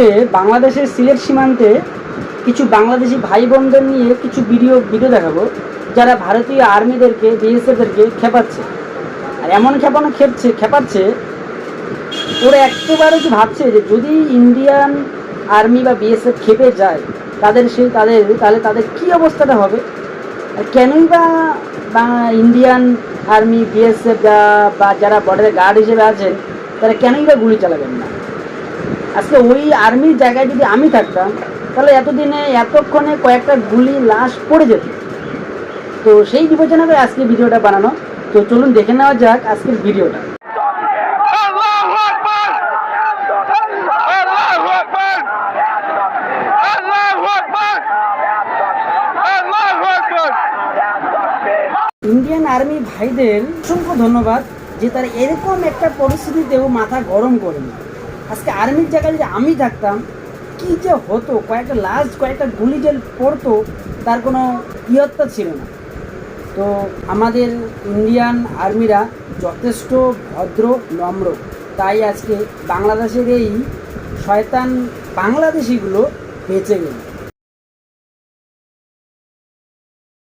আজকে বাংলাদেশের সিলেট সীমান্তে কিছু বাংলাদেশি ভাই বোনদের নিয়ে কিছু ভিডিও ভিডিও দেখাবো, যারা ভারতীয় আর্মিদেরকে, বিএসএফদেরকে খেপাচ্ছে। আর এমন খেপানো খেপছে, খেপাচ্ছে, ওরা একেবারে কি ভাবছে যে যদি ইন্ডিয়ান আর্মি বা বিএসএফ খেপে যায়, তাদের সেই, তাদের, তাহলে তাদের কি অবস্থাটা হবে? কেনই বা ইন্ডিয়ান আর্মি বিএসএফ বা যারা বর্ডারে গার্ড হিসেবে আছেন তারা কেনই বা গুলি চালাবেন না? আজকে ওই আর্মির জায়গায় যদি আমি থাকতাম, তাহলে এতদিনে এতক্ষণে কয়েকটা গুলি লাশ পড়ে যেত। তো সেই বিবেচনা করে আজকে ভিডিওটা বানানো। তো চলুন দেখে নেওয়া যাক আজকের ভিডিওটা! ইন্ডিয়ান আর্মি ভাইদের অসংখ্য ধন্যবাদ যে তারা এরকম একটা পরিস্থিতিতেও মাথা গরম করেনি। আজকে আর্মির জায়গায় যদি আমি থাকতাম, কী যে হতো? কয়েকটা লাস্ট কয়েকটা গুলি যে পড়তো, তার কোনো ইয়ত্তা ছিল না। তো আমাদের ইন্ডিয়ান আর্মিরা যথেষ্ট ভদ্র, নম্র। তাই আজকে বাংলাদেশের এই শয়তান বাংলাদেশিগুলো বেঁচে গেল।